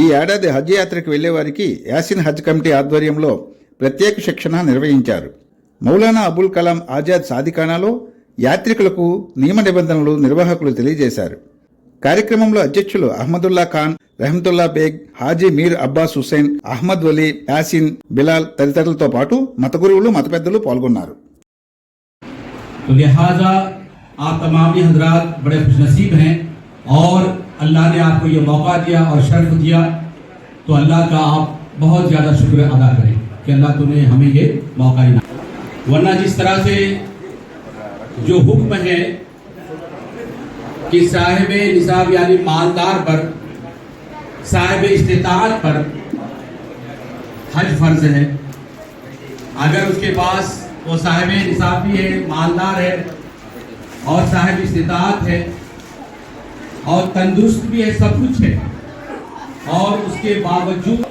ఈ ఏడాది హజ్ యాత్రకు వెళ్లే వారికి యాసిన్ హజ్ కమిటీ ఆధ్వర్యంలో ప్రత్యేక శిక్షణ నిర్వహించారు మౌలానా అబుల్ కలాం ఆజాద్ సాదిఖానాలో యాత్రికులకు నియమ నిబంధనలు నిర్వాహకులు తెలియజేశారు కార్యక్రమంలో అధ్యక్షులు అహ్మదుల్లా ఖాన్ రెహమతుల్లా బేగ్ హాజీ మీర్ అబ్బాస్ హుసేన్ అహ్మద్ వలీ యాసిన్ బిలాల్ తదితరులతో పాటు మత గురువులు మత పెద్దలు పాల్గొన్నారు तो लिहाजा आप तमाम ही हजरात बड़े खुशनसीब हैं और अल्लाह ने आपको ये मौका दिया और शर्फ दिया तो अल्लाह का आप बहुत ज़्यादा शुक्र अदा करें कि अल्लाह तूने हमें ये मौका दिया। वरना जिस तरह से जो हुक्म है कि साहिब निसाब यानी मालदार पर, साहिब इस्तात पर हज फ़र्ज़ है। अगर उसके पास वो साहिब निसाब भी है, मालदार है और साहिब इस्तात है और तंदुरुस्त भी है, सब कुछ है। और उसके बावजूद,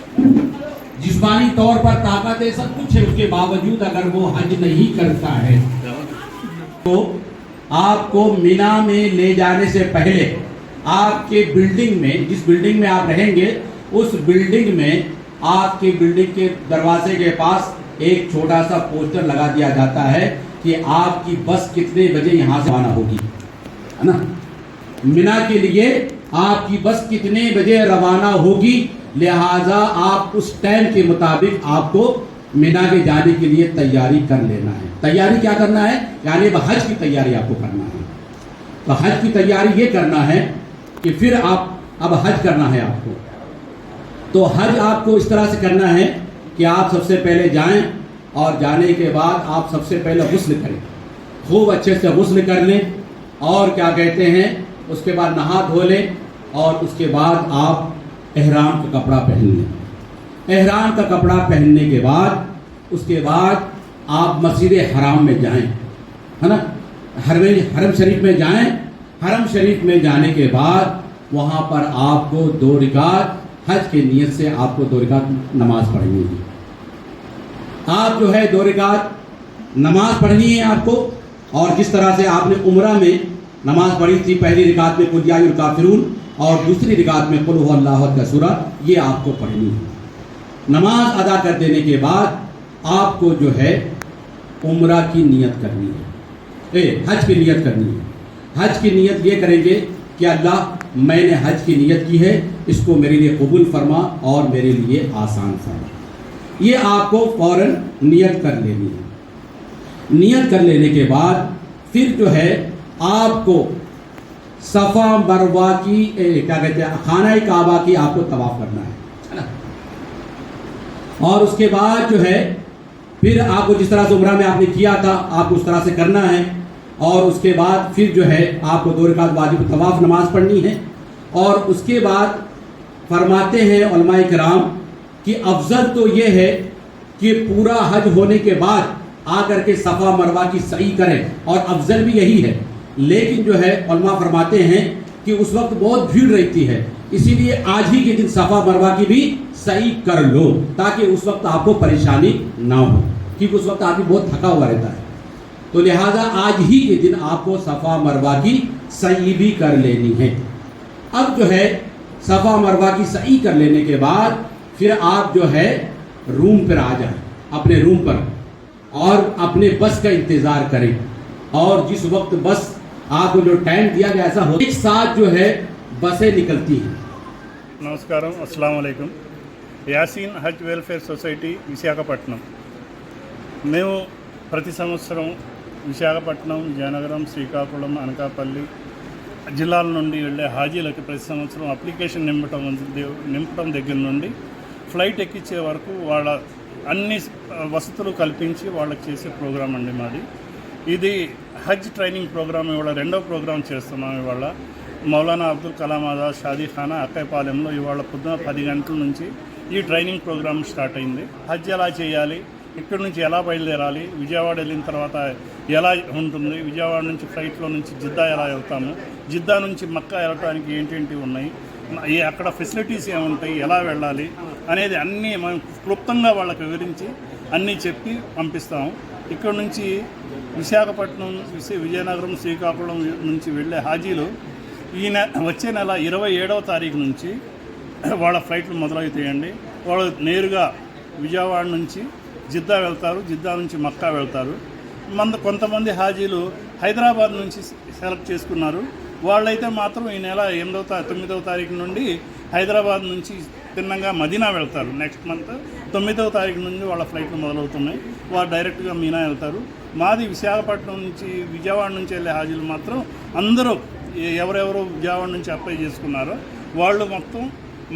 जिस्मानी तौर पर ताकत है, सब कुछ है। उसके बावजूद अगर वो हज नहीं करता है तो आपको मीना में ले जाने से पहले आपके बिल्डिंग में, जिस बिल्डिंग में आप रहेंगे, उस बिल्डिंग में आपके बिल्डिंग के दरवाजे के पास एक छोटा सा पोस्टर लगा दिया जाता है कि आपकी बस कितने बजे यहाँ से आना होगी। है ना? मीना के लिए आपकी बस कितने बजे रवाना होगी? लिहाजा आप उस टाइम के मुताबिक आपको मीना के जाने के लिए तैयारी कर लेना है। तैयारी क्या करना है? यानी हज की तैयारी आपको करना है। तो हज की तैयारी ये करना है कि फिर आप, अब हज करना है आपको। तो हज आपको इस तरह से करना है कि आप सबसे पहले जाएँ और जाने के बाद आप सबसे पहले गुस्ल करें। खूब अच्छे से गुस्ल कर लें और क्या कहते हैं? उसके बाद नहा धो लें और उसके बाद आप एहराम का कपड़ा पहन लें। एहराम का कपड़ा पहनने के बाद, उसके बाद आप मस्जिद हराम में जाएँ, है ना? हरम हरम शरीफ में जाएँ। हरम शरीफ में जाने के बाद वहाँ पर आपको दो रिकात, हज के नियत से आपको दो रिकात नमाज़ पढ़नी है आप जो है दो रिकात नमाज़ पढ़नी है आपको, और जिस तरह से आपने उम्र में नमाज़ पढ़ी थी, पहली रिकात में कुलियायुल काफिरून और दूसरी रिकात में कुल अल्लाह का सूरा ये आपको पढ़नी है। नमाज़ अदा कर देने के बाद आपको जो है उम्र की नियत करनी है। ए, हज की नियत करनी है। हज की नियत ये करेंगे कि अल्लाह, मैंने हज की नियत की है, इसको मेरे लिए कबूल फरमा और मेरे लिए आसान फरमा। ये आपको फ़ौरन नियत कर लेनी है। नियत कर लेने के बाद फिर जो है आपको सफ़ा मरवा की ए, क्या कहते हैं खाना काबा की आपको तवाफ करना है। और उसके बाद जो है फिर आपको जिस तरह से उम्र में आपने किया था आपको उस तरह से करना है। और उसके बाद फिर जो है आपको दो रकात वाजिब तवाफ नमाज़ पढ़नी है। और उसके बाद फरमाते हैं कराम कि अफजल तो ये है कि पूरा हज होने के बाद आकर के सफ़ा मरवा की सही करें। और अफजल भी यही है लेकिन जो है, उलमा फरमाते हैं कि उस वक्त बहुत भीड़ रहती है। इसीलिए आज ही के दिन सफ़ा मरवा की भी सही कर लो, ताकि उस वक्त आपको परेशानी ना हो, क्योंकि उस वक्त आदमी बहुत थका हुआ रहता है। तो लिहाजा आज ही के दिन आपको सफ़ा मरवा की सही भी कर लेनी है। अब जो है, सफ़ा मरवा की सही कर लेने के बाद फिर आप जो है, रूम पर आ जाएँ, अपने रूम पर, और अपने बस का इंतज़ार करें, और जिस वक्त बस आपको जो टाइम दिया गया ऐसा हो एक साथ जो है बसें निकलती हैं నమస్కారం అస్సలం అయికం యాసీన్ హజ్ వెల్ఫేర్ సొసైటీ విశాఖపట్నం మేము ప్రతి సంవత్సరం విశాఖపట్నం జయనగరం శ్రీకాకుళం అనకాపల్లి జిల్లాల నుండి వెళ్ళే హాజీలకి ప్రతి సంవత్సరం అప్లికేషన్ నింపటం నింపటం దగ్గర నుండి ఫ్లైట్ ఎక్కించే వరకు వాళ్ళ అన్ని వసతులు కల్పించి వాళ్ళకి చేసే ప్రోగ్రాం అండి మాది ఇది హజ్ ట్రైనింగ్ ప్రోగ్రామ్ ఇవాళ రెండో ప్రోగ్రాం చేస్తున్నాం ఇవాళ. మౌలానా అబ్దుల్ కలాం ఆజాద్ షాదీఖానా అక్కైపాలెంలో ఇవాళ పొద్దున పది గంటల నుంచి ఈ ట్రైనింగ్ ప్రోగ్రామ్ స్టార్ట్ అయింది. హజ్ ఎలా చేయాలి? ఇక్కడి నుంచి ఎలా బయలుదేరాలి? విజయవాడ వెళ్ళిన తర్వాత ఎలా ఉంటుంది? విజయవాడ నుంచి ఫ్లైట్లో నుంచి జిద్దా ఎలా వెళ్తాము? జిద్దా నుంచి మక్కా వెళ్ళటానికి ఏంటేంటి ఉన్నాయి? ఈ అక్కడ ఫెసిలిటీస్ ఏముంటాయి? ఎలా వెళ్ళాలి? అనేది అన్నీ మనం క్లుప్తంగా వాళ్ళకి వివరించి అన్నీ చెప్పి పంపిస్తాము. ఇక్కడ నుంచి విశాఖపట్నం విశ విజయనగరం శ్రీకాకుళం నుంచి వెళ్ళే హాజీలు ఈ నె వచ్చే నెల ఇరవై ఏడవ తారీఖు నుంచి వాళ్ళ ఫ్లైట్లు మొదలవుతాయండి. వాళ్ళు నేరుగా విజయవాడ నుంచి జిద్దా వెళ్తారు. జిద్దా నుంచి మక్కా వెళ్తారు. మంద కొంతమంది హాజీలు హైదరాబాద్ నుంచి సెలెక్ట్ చేసుకున్నారు. వాళ్ళైతే మాత్రం ఈ నెల ఎనిమిదవ తా తొమ్మిదవ తారీఖు నుండి హైదరాబాద్ నుంచి తిన్నంగా మదీనా వెళ్తారు. నెక్స్ట్ మంత్ తొమ్మిదవ తారీఖు నుండి వాళ్ళ ఫ్లైట్లు మొదలవుతున్నాయి. వారు డైరెక్ట్గా మీనా వెళ్తారు. మాది విశాఖపట్నం నుంచి విజయవాడ నుంచి వెళ్ళే హాజీలు మాత్రం అందరూ ఎవరెవరు విజయవాడ నుంచి అప్లై చేసుకున్నారో వాళ్ళు మొత్తం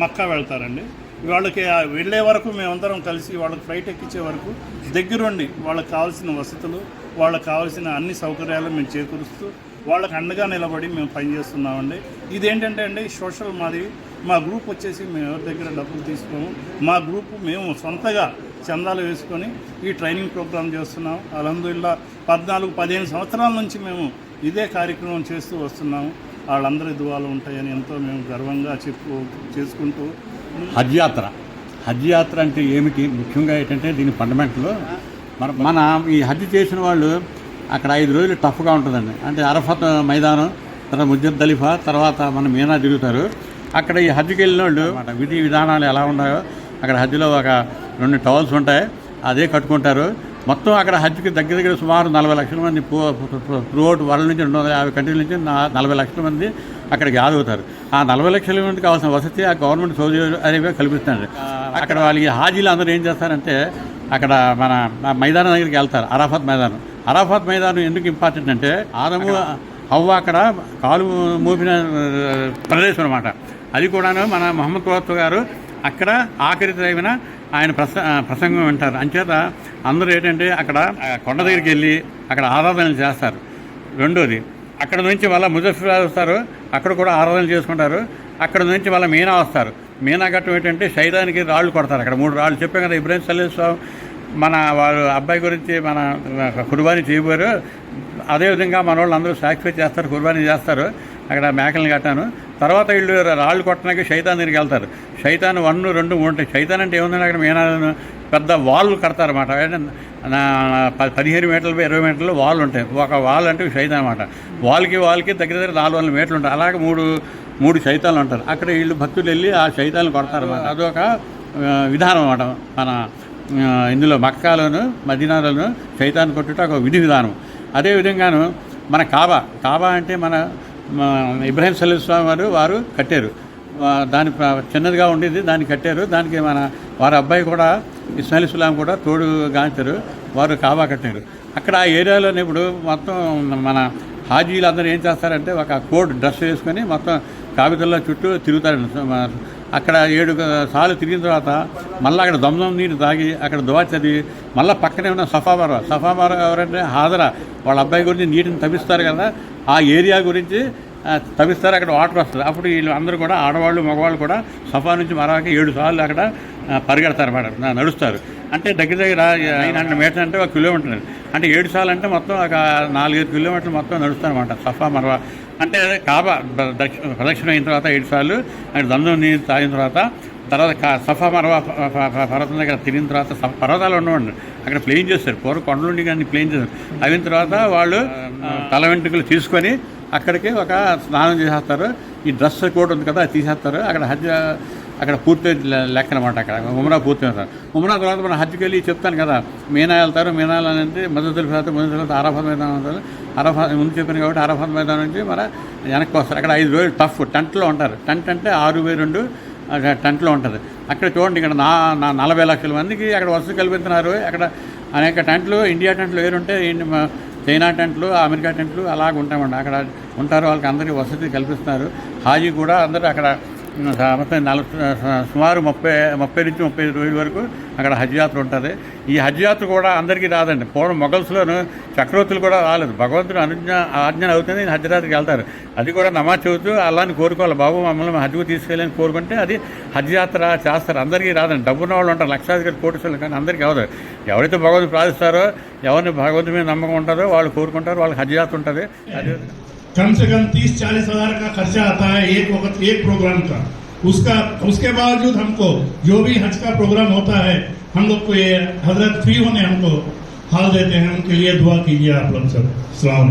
మక్కా వెళ్తారండి. వాళ్ళకి వెళ్ళే వరకు మేమందరం కలిసి వాళ్ళకి ఫ్లైట్ ఎక్కించే వరకు దగ్గరుండి వాళ్ళకి కావాల్సిన వసతులు వాళ్ళకి కావాల్సిన అన్ని సౌకర్యాలు మేము చేకూరుస్తూ వాళ్ళకి అండగా నిలబడి మేము పనిచేస్తున్నామండి ఇదేంటంటే అండి సోషల్ మాది మా గ్రూప్ వచ్చేసి మేము ఎవరి దగ్గర డబ్బులు తీసుకోము. మా గ్రూప్ మేము సొంతగా చందాలు వేసుకొని ఈ ట్రైనింగ్ ప్రోగ్రాం చేస్తున్నాం. అలహదుల్లా పద్నాలుగు పదిహేను సంవత్సరాల నుంచి మేము ఇదే కార్యక్రమం చేస్తూ వస్తున్నాము. వాళ్ళందరి దువాలు ఉంటాయని ఎంతో మేము గర్వంగా చెప్పు చేసుకుంటూ హజ్ యాత్ర హజ్ యాత్ర అంటే ఏమిటి? ముఖ్యంగా ఏంటంటే దీని ఫండమెంటల్ మన మన ఈ హజ్ చేసిన వాళ్ళు అక్కడ ఐదు రోజులు టఫ్గా ఉంటుందండి. అంటే అరఫత్ మైదానం తర్వాత ముజ్జద్ దలిఫా తర్వాత మన మీనా తిరుగుతారు. అక్కడ ఈ హజ్కి వెళ్ళిన వాళ్ళు విధి విధానాలు ఎలా ఉన్నాయో అక్కడ హజ్లో ఒక రెండు టవల్స్ ఉంటాయి అదే కట్టుకుంటారు. మొత్తం అక్కడ హజ్కి దగ్గర దగ్గర సుమారు నలభై లక్షల మంది త్రూఅవుట్ వరల్డ్ నుంచి రెండు వందల యాభై కంట్రీల నుంచి నలభై లక్షల మంది అక్కడికి అవుతారు ఆ నలభై లక్షల మందికి కావాల్సిన వసతి ఆ గవర్నమెంట్ సౌదీ అరేబియా కల్పిస్తుంది అక్కడ వాళ్ళకి హాజీలు అందరూ ఏం చేస్తారంటే అక్కడ మన మైదానం దగ్గరికి వెళ్తారు అరాఫత్ మైదానం. అరాఫత్ మైదానం ఎందుకు ఇంపార్టెంట్ అంటే ఆదము హవ్వ అక్కడ కాలు మోపిన ప్రదేశం అనమాట అది కూడాను మన మొహమ్మద్ ప్రవక్త గారు అక్కడ ఆఖరి తగిన ఆయన ప్రస ప్రసంగం వింటారు. అంచేత అందరూ ఏంటంటే అక్కడ కొండ దగ్గరికి వెళ్ళి అక్కడ ఆరాధనలు చేస్తారు. రెండోది అక్కడ నుంచి వాళ్ళ ముజఫర్ వస్తారు. అక్కడ కూడా ఆరాధన చేసుకుంటారు. అక్కడ నుంచి వాళ్ళ మీనా వస్తారు. మీనా ఘట్టం ఏంటంటే శైలానికి రాళ్ళు కొడతారు. అక్కడ మూడు రాళ్ళు చెప్పాం కదా ఇబ్రాహిం సల్లేస్వామి మన వాళ్ళు అబ్బాయి గురించి మన కుర్బానీ చేయబోయారు. అదేవిధంగా మన వాళ్ళు అందరూ సాక్రిఫైస్ చేస్తారు కుర్బానీ చేస్తారు. అక్కడ మేకలను కట్టాను. తర్వాత వీళ్ళు రాళ్ళు కొట్టడానికి శైతాన్ దగ్గరికి వెళ్తారు. శైతాన్ వన్ రెండు మూడు ఉంటాయి. శైతాన్ అంటే ఏముందంటే అక్కడ మీనాలను పెద్ద వాళ్ళు కడతారన్నమాట. నా- ప- పదిహేను మీటర్లు ఇరవై మీటర్లు వాల్ ఉంటాయి. ఒక వాల్ అంటే శైతాన్ అనమాట వాల్కి వాల్కి దగ్గర దగ్గర నాలుగు వందల మీటర్లు ఉంటాయి. అలాగే మూడు మూడు శైతాలు ఉంటారు. అక్కడ వీళ్ళు భక్తులు వెళ్ళి ఆ శైతాలను కొడతారు అన్నమాట అదొక విధానం అన్నమాట మన ఇందులో మక్కాలోను మదీనాలోను చైతాన్ కొట్టుట ఒక విధి విధానం. అదేవిధంగాను మన కాబా కాబా అంటే మన ఇబ్రాహీం సలీం స్వామి వారు వారు కట్టారు. దాని చిన్నదిగా ఉండేది దాన్ని కట్టారు. దానికి మన వారి అబ్బాయి కూడా ఇస్మాయిల్ ఇస్లాం కూడా తోడు గాంచారు వారు కాబా కట్టారు. అక్కడ ఆ ఏరియాలోనే ఇప్పుడు మొత్తం మన హాజీలు అందరూ ఏం చేస్తారంటే ఒక కోడ్ డ్రెస్ వేసుకొని మొత్తం కాగితంలో చుట్టూ తిరుగుతారు. అక్కడ ఏడు సార్లు తిరిగిన తర్వాత మళ్ళీ అక్కడ దమ్దం నీరు తాగి అక్కడ దువా చదివి మళ్ళీ పక్కనే ఉన్న సఫాబార సఫాబార ఎవరంటే హాజరా. వాళ్ళ అబ్బాయి గురించి నీటిని తవ్విస్తారు కదా ఆ ఏరియా గురించి తవ్విస్తారు. అక్కడ వాటర్ వస్తుంది. అప్పుడు వీళ్ళు అందరూ కూడా ఆడవాళ్ళు మగవాళ్ళు కూడా సఫా నుంచి మరాకి ఏడు సార్లు అక్కడ పరిగెడతారు అన్నమాట నడుస్తారు. అంటే దగ్గర దగ్గర ఐదు హండ్రెడ్ మీటర్ అంటే ఒక కిలోమీటర్ అంటే ఏడు సార్లు అంటే మొత్తం ఒక నాలుగైదు కిలోమీటర్లు మొత్తం నడుస్తారు అనమాట సఫా మరవా. అంటే కాబా ప్ర- ప్రదక్షిణ అయిన తర్వాత ఏడు సార్లు అంటే దండం నీరు తాగిన తర్వాత తర్వాత కా- సఫా మరవా పర్వతం దగ్గర తిరిగిన తర్వాత సఫ- పర్వతాలు ఉండవండి. అక్కడ ప్లేన్ చేస్తారు. పూర్వ కొండలుండి కానీ ప్లేన్ చేస్తారు. అయిన తర్వాత వాళ్ళు తల వెంట్రుకలు తీసుకొని అక్కడికి ఒక స్నానం చేసేస్తారు. ఈ డ్రెస్ కోట్ ఉంది కదా అది తీసేస్తారు. అక్కడ హజ్ అక్కడ పూర్తి లెక్క అనమాట అక్కడ. ఉమరా పూర్తి అవుతారు ఉమరా తర్వాత మనం హజ్కి వెళ్ళి చెప్తాను కదా మీనా వెళ్తారు మీనాలు అనేది మద్దతులు తర్వాత మద్దతుల తర్వాత అరఫత్ మైదానం వెళ్తారు అరఫత్ ముందు చెప్పాను కాబట్టి అరఫత్ మైదానం నుంచి మన వెనక్కి వస్తారు. అక్కడ ఐదు రోజులు టఫ్ టెంట్లో ఉంటారు. టెంట్ అంటే ఆరు బై రెండు అక్కడ టెంట్లో ఉంటుంది. అక్కడ చూడండి ఇక్కడ నా నా నలభై లక్షల మందికి అక్కడ వసతి కల్పిస్తున్నారు. అక్కడ అనేక టెంట్లు ఇండియా టెంట్లు వేరుంటే చైనా టెంట్లు అమెరికా టెంట్లు అలాగ ఉంటామండి అక్కడ ఉంటారు వాళ్ళకి అందరికీ వసతి కల్పిస్తున్నారు. హాజీ కూడా అందరూ అక్కడ మొత్తం నలభై సుమారు ముప్పై ముప్పై నుంచి ముప్పై ఐదు రోజుల వరకు అక్కడ హజ్ యాత్ర ఉంటుంది. ఈ హజ్ యాత్ర కూడా అందరికీ రాదండి. పూర్వం మొగల్స్లోను చక్రవర్తులు కూడా రాలేదు. భగవంతుడు అనుజ్ఞ ఆజ్ఞ అవుతుంది హజ్ యాత్రకి వెళ్తారు. అది కూడా నమాజ్ చదువుతూ అలాని కోరుకోవాలి. బాబు మమ్మల్ని హజ్కు తీసుకెళ్ళని కోరుకుంటే అది హజ్ యాత్ర చేస్తారు. అందరికీ రాదండి. డబ్బున్న వాళ్ళు ఉంటారు. లక్షాధికారి కోటీశ్వరులు కానీ అందరికీ అవదు ఎవరైతే భగవంతుడు ప్రార్థిస్తారో ఎవరిని భగవంతుడి మీద నమ్మకం ఉంటారో వాళ్ళు కోరుకుంటారు. వాళ్ళకి హజ్ యాత్ర ఉంటుంది. అది कम से कम तीस, चालीस हज़ार का खर्चा आता है एक वक्त, एक प्रोग्राम का। उसका, उसके बावजूद हमको जो भी हज का प्रोग्राम होता है, हम लोग को ये हज़रत फ्री होने हमको हाल देते हैं। उनके लिए दुआ कीजिए आप लोग सब। सलाम